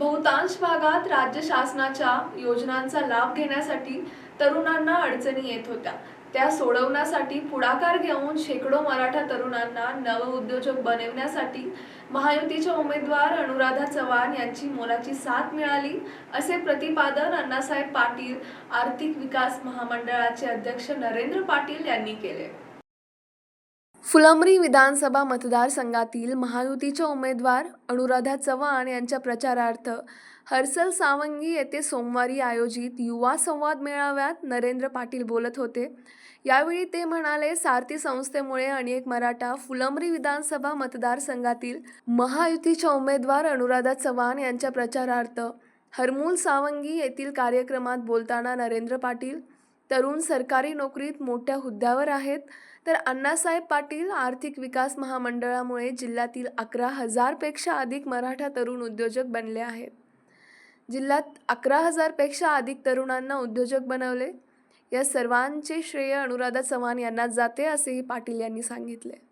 बहुतांश भागात राज्य शासनाच्या योजनांचा लाभ घेण्यासाठी तरुणांना अडचणी येत होत्या. त्या सोडवण्यासाठी पुढाकार घेऊन शेकडो मराठा तरुणांना नवउद्योजक बनवण्यासाठी महायुतीच्या उमेदवार अनुराधा चव्हाण यांची मोलाची साथ मिळाली असे प्रतिपादन अण्णासाहेब पाटील आर्थिक विकास महामंडळाचे अध्यक्ष नरेंद्र पाटील यांनी केले. फुलंब्री विधानसभा मतदारसंघातील महायुतीच्या उमेदवार अनुराधा चव्हाण यांच्या प्रचारार्थ हर्सल सावंगी येथे सोमवारी आयोजित युवा संवाद मेळाव्यात नरेंद्र पाटील बोलत होते. यावेळी ते म्हणाले सारथी संस्थेमुळे अनेक मराठा फुलंब्री विधानसभा मतदारसंघातील महायुतीच्या उमेदवार अनुराधा चव्हाण यांच्या प्रचारार्थ हरमूल सावंगी येथील कार्यक्रमात बोलताना नरेंद्र पाटील तरुण सरकारी नोकरीत मोठ्या हुद्द्यावर आहेत. तर अण्णासाहेब पाटील आर्थिक विकास महामंडळामुळे जिल्ह्यातील अकरा हजारपेक्षा अधिक मराठा तरुण उद्योजक बनले आहेत. जिल्ह्यात अकरा हजारपेक्षा अधिक तरुणांना उद्योजक बनवले. या सर्वांचे श्रेय अनुराधा चव्हाण यांनाच जाते असेही पाटील यांनी सांगितले.